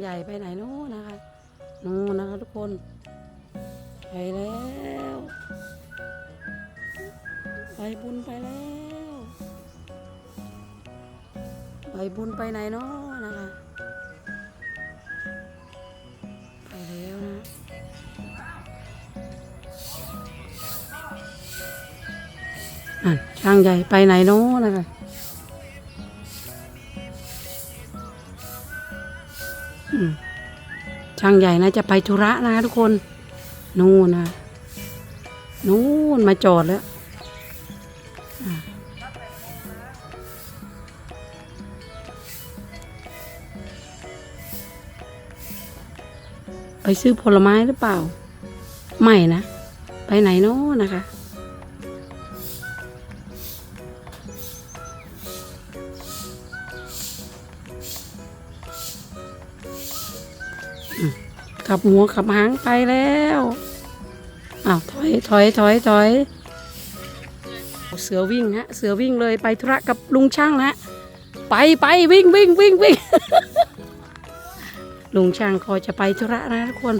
ใหญ่ไปไหนนู้นนะคะนู้นนะคะทุกคนไปแล้วไปบุญไปแล้วไปบุญไปไหนเนาะนะคะไปแล้วนะอะช่างใหญ่ไปไหนเนาะนะคะ ช่างใหญ่นะจะไปธุระนะทุกคน นู่นนะนู่นมาจอดแล้วไปซื้อผลไม้หรือเปล่า ไม่นะ ไปไหนโน้นะคะ ขับหัวขับหางไปแล้วอ้าวถอยถอยถอยถอยเสือวิ่งฮะเสือวิ่งเลยไปธุระกับลุงช่างนะไปไปวิ่งวิ่งวิ่งวิ่งลุงช่างคอยจะไปธุระนะทุกคน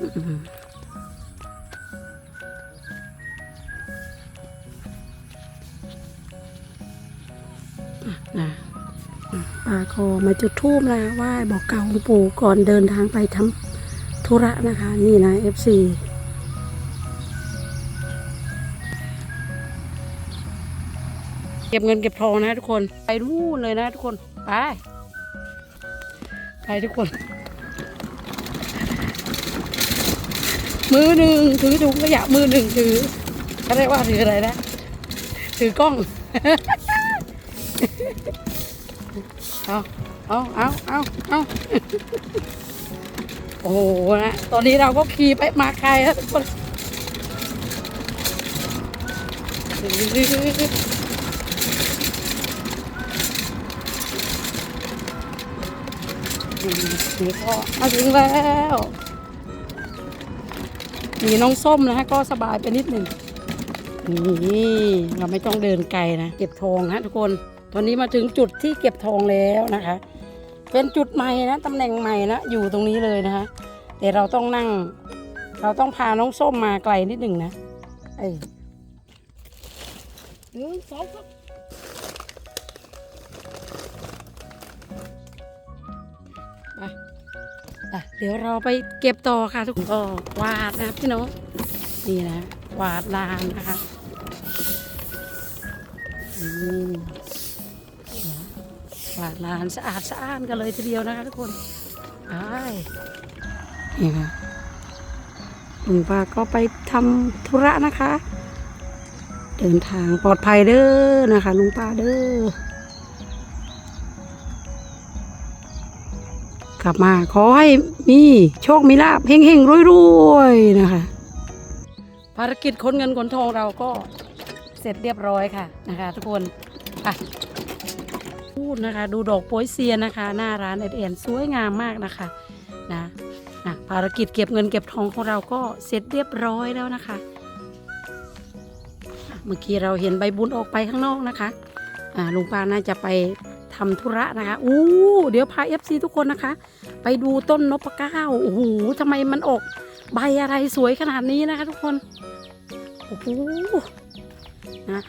อื ก็มาจุดทูบนะไหว้บอกเก่าหลวงปู่ก่อนเดินทางไปทำธุระนะคะ นี่นะ FC เก็บเงินเก็บทองนะทุกคนไปนู่นเลยนะทุกคนไปไปทุกคน มือหนึ่งถือถุงขยะมือหนึ่งถือเขาเรียกว่าถืออะไรนะ ถือกล้อง เอาเอาเอาเอาเอาโอ้โหนะตอนนี้เราก็ขี่ไปมาไกลแล้วทุกคนนี่ก็มาถึงแล้วมีน้องส้มนะฮะก็สบายไปนิดหนึ่งนี่เราไม่ต้องเดินไกลนะ เก็บทองนะทุกคน ตอนนี้มาถึงจุดที่เก็บทองแล้วนะคะ เป็นจุดใหม่นะตำแหน่งใหม่นะอยู่ตรงนี้เลยนะคะแต่เราต้องนั่ง เราต้องพาน้องส้มมาไกลนิดหนึ่งนะเอ้ยหนึ่งสองสามไปไปเดี๋ยวเราไปเก็บต่อค่ะทุกคนก็วาดนะพี่น้องนี่นะวาดลานนะคะอืม กวาดลานสะอาดสะอ้านกันเลยทีเดียวนะคะทุกคนไปนี่ค่ะลุงป้าก็ไปทำธุระนะคะ เดินทางปลอดภัยเด้อนะคะลุงป้าเด้อกลับมาขอให้มีโชคมีลาบเฮงเฮงรวยรวยๆนะคะ ภารกิจค้นเงินขนทองเราก็เสร็จเรียบร้อยค่ะนะคะ ทุกคนไปูดนะคะ ดูดอกโป๊ยเซียนนะคะ หน้าร้านเอ็ดเอ็นสวยงามมากนะคะนะนะภารกิจเก็บเงินเก็บทองของเราก็เสร็จเรียบร้อยแล้วนะคะ เมื่อกี้เราเห็นใบบุญออกไปข้างนอกนะคะลุงปาน่าจะไปทำธุระนะคะอู้เดี๋ยวพาเอฟซีทุกคนนะคะ ไปดูต้นนพเก้าโอ้โหทำไมมันออกใบอะไรสวยขนาดนี้นะคะทุกคน โอ้โหนะ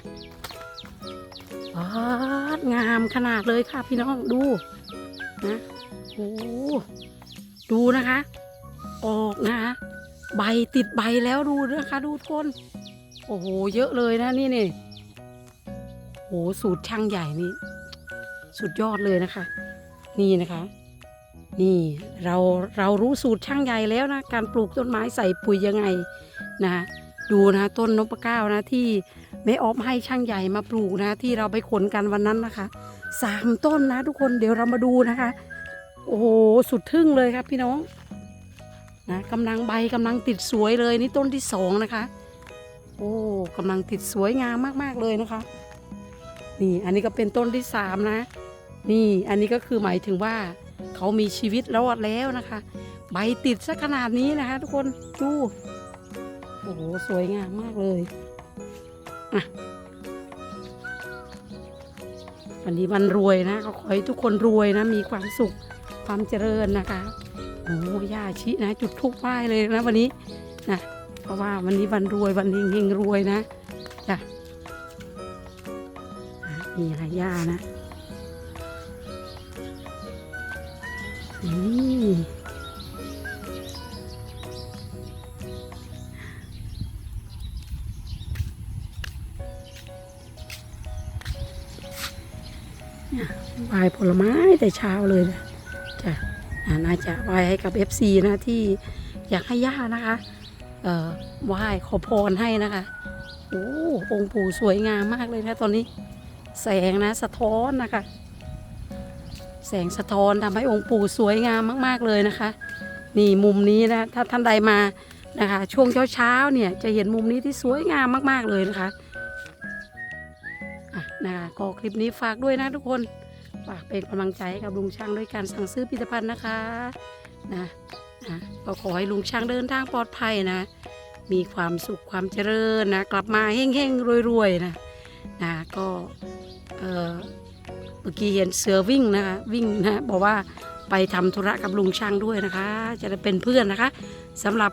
ปาดงามขนาดเลยค่ะพี่น้องดูนะโอ้ดูนะคะ ออกนะคะใบติดใบแล้วดูนะคะ ดูทุกคนโอ้โห เยอะเลยนะนี่นี่โอ้สูตรช่างใหญ่นี่ สุดยอดเลยนะคะ นี่นะคะ นี่เราเรารู้สูตรช่างใหญ่แล้วนะ การปลูกต้นไม้ใส่ปุ๋ยยังไงนะดูนะต้นนพเก้านะที่ แม่ออฟให้ช่างใหญ่มาปลูกนะ ที่เราไปขนกันวันนั้นนะคะสามต้นนะทุกคนเดี๋ยวเรามาดูนะคะ โอ้โหสุดทึ่งเลยครับพี่น้องนะกำลังใบกำลังติดสวยเลยนี่ต้นที่สองนะคะ โอ้กำลังติดสวยงามมากๆเลยนะคะ นี่อันนี้ก็เป็นต้นที่สามนะ นี่อันนี้ก็คือหมายถึงว่าเขามีชีวิตรอดแล้วนะคะ ใบติดซะขนาดนี้นะคะ ทุกคนดูโอ้โหสวยงามมากเลย เราวันนี้วันรวยนะก็ขอให้ทุกคนรวยนะ มีความสุขความเจริญนะคะโอ้ย่าชินะ จุดทุกป้ายเลยนะวันนี้นะเพราะว่าวันนี้วันรวยวันเฮงเฮงรวยนะจ้ะอะนี่ค่ะย่านะนี่ ผลไม้แต่เช้าเลยนะจ้ะน่าจะไหวายให้กับ FC นะที่อยากให้ย่านะคะไหว้ขอพรให้นะคะโอ้องค์ปู่สวยงามมากเลยนะตอนนี้ แสงนะสะท้อนนะคะ แสงสะท้อนทำให้องค์ปู่สวยงามมาก ๆเลยนะคะ นี่มุมนี้นะถ้าท่านใดมานะคะ ช่วงเช้าๆเนี่ยจะเห็นมุมนี้ที่สวยงามมาก ๆเลยนะคะอะนะคะก็คลิปนี้ฝากด้วยนะทุกคน ฝากเป็นกำลังใจให้กับลุงช่างด้วยการสั่งซื้อผลิตภัณฑ์นะคะนะนะก็ขอให้ลุงช่างเดินทางปลอดภัยนะ มีความสุขความเจริญนะ กลับมาเฮ้งๆรวยๆนะนะก็เออเมื่อกี้เห็นเสือวิ่งนะคะวิ่งนะบอกว่าไปทำธุระกับลุงช่างด้วยนะคะ จะได้เป็นเพื่อนนะคะสำหรับ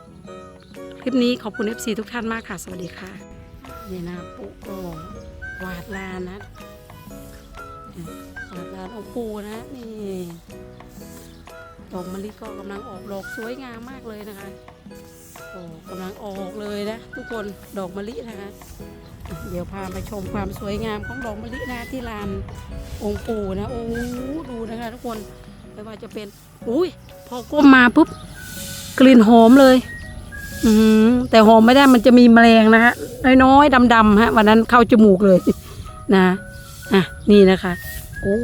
คลิปนี้ขอบคุณ FC ทุกท่านมากค่ะ สวัสดีค่ะนี่นะปุ๊ก็วาดลานนะ วาดลานองค์ปูนะนี่ดอกมะลิก็กำลังออกดอกสวยงามมากเลยนะคะโอ้กำลังออกเลยนะ ทุกคนดอกมะลินะคะ เดี๋ยวพาไปชมความสวยงามของดอกมะลินะที่ลานองค์ปู่นะโอ้ดูนะคะทุกคนไม่ว่าจะเป็นอุ้ยพอก้มมาปุ๊บกลิ่นหอมเลย อืมแต่หอมไม่ได้มันจะมีแมลงนะฮะน้อยๆดำๆฮะวันนั้นเข้าจมูกเลยนะ อะนี่นะคะโอ้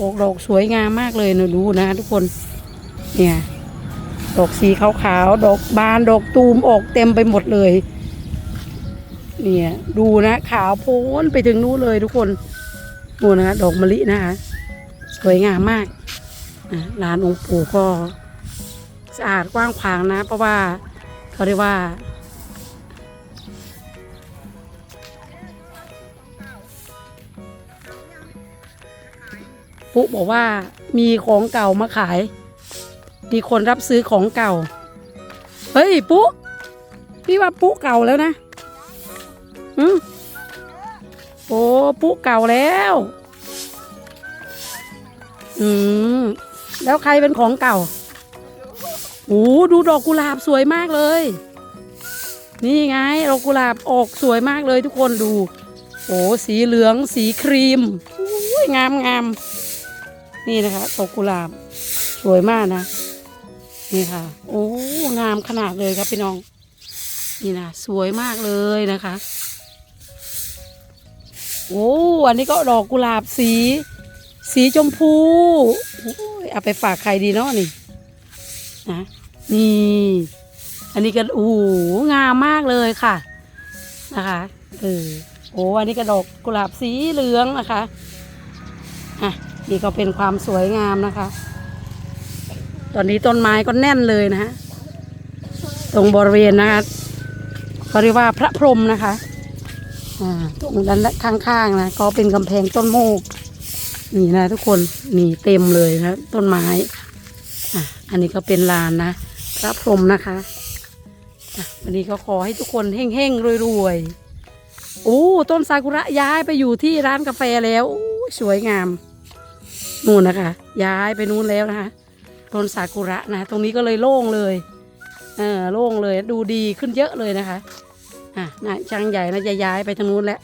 ออกดอกสวยงามมากเลยนะดูนะทุกคน เนี่ยดอกสีขาวๆดอกบานดอกตูมออกเต็มไปหมดเลย เนี่ย ดูนะขาวโพ้นไปถึงนู้นเลยทุกคนดูนะดอกมะลินะคะสวยงามมากอะร้านองค์ปู่ก็สะอาดกว้างขวางนะ เพราะว่าเขาเรียกว่า ปุ๊บอกว่ามีของเก่ามาขาย มีคนรับซื้อของเก่า เฮ้ยปุ๊พี่ว่าปุ๊เก่าแล้วนะอืมโอ้ปุ๊เก่าแล้ว อืมแล้วใครเป็นของเก่าโอ้ดูดอกกุหลาบสวยมากเลย นี่ไงดอกกุหลาบออกสวยมากเลยทุกคนดู โอ้สีเหลืองสีครีมงามงาม นี่นะคะดอกกุหลาบสวยมากนะ นี่ค่ะ โอ้งามขนาดเลยครับพี่น้อง นี่นะสวยมากเลยนะคะ โอ้อันนี้ก็ดอกกุหลาบสี สีชมพูอเอาไปฝากใครดีเนาะนี่นะนี่ อันนี้ก็โอ้งามมากเลยค่ะนะคะเออโอ้อันนี้ก็ดอกกุหลาบสีเหลืองนะคะอะ นี่ก็เป็นความสวยงามนะคะ ตอนนี้ต้นไม้ก็แน่นเลยนะฮะตรงบริเวณนะคะเขาเรียกว่าพระพรหมนะคะอ่าตรงด้านข้างๆนะก็เป็นกำแพงต้นโมกนี่นะทุกคนนี่เต็มเลยนะต้นไม้อะอันนี้ก็เป็นลานนะพระพรหมนะคะวันนี้ก็ขอให้ทุกคนเฮ่งๆรวยๆโอ้ต้นซากุระย้ายไปอยู่ที่ร้านกาแฟแล้วสวยงาม นู่นนะคะ ย้ายไปนู้นแล้วนะคะต้นสากุระนะ ตรงนี้ก็เลยโล่งเลยเออโล่งเลยดูดีขึ้นเยอะเลยนะคะอะนะช่างใหญ่นะจะย้ายไปทางนู้นแล้ว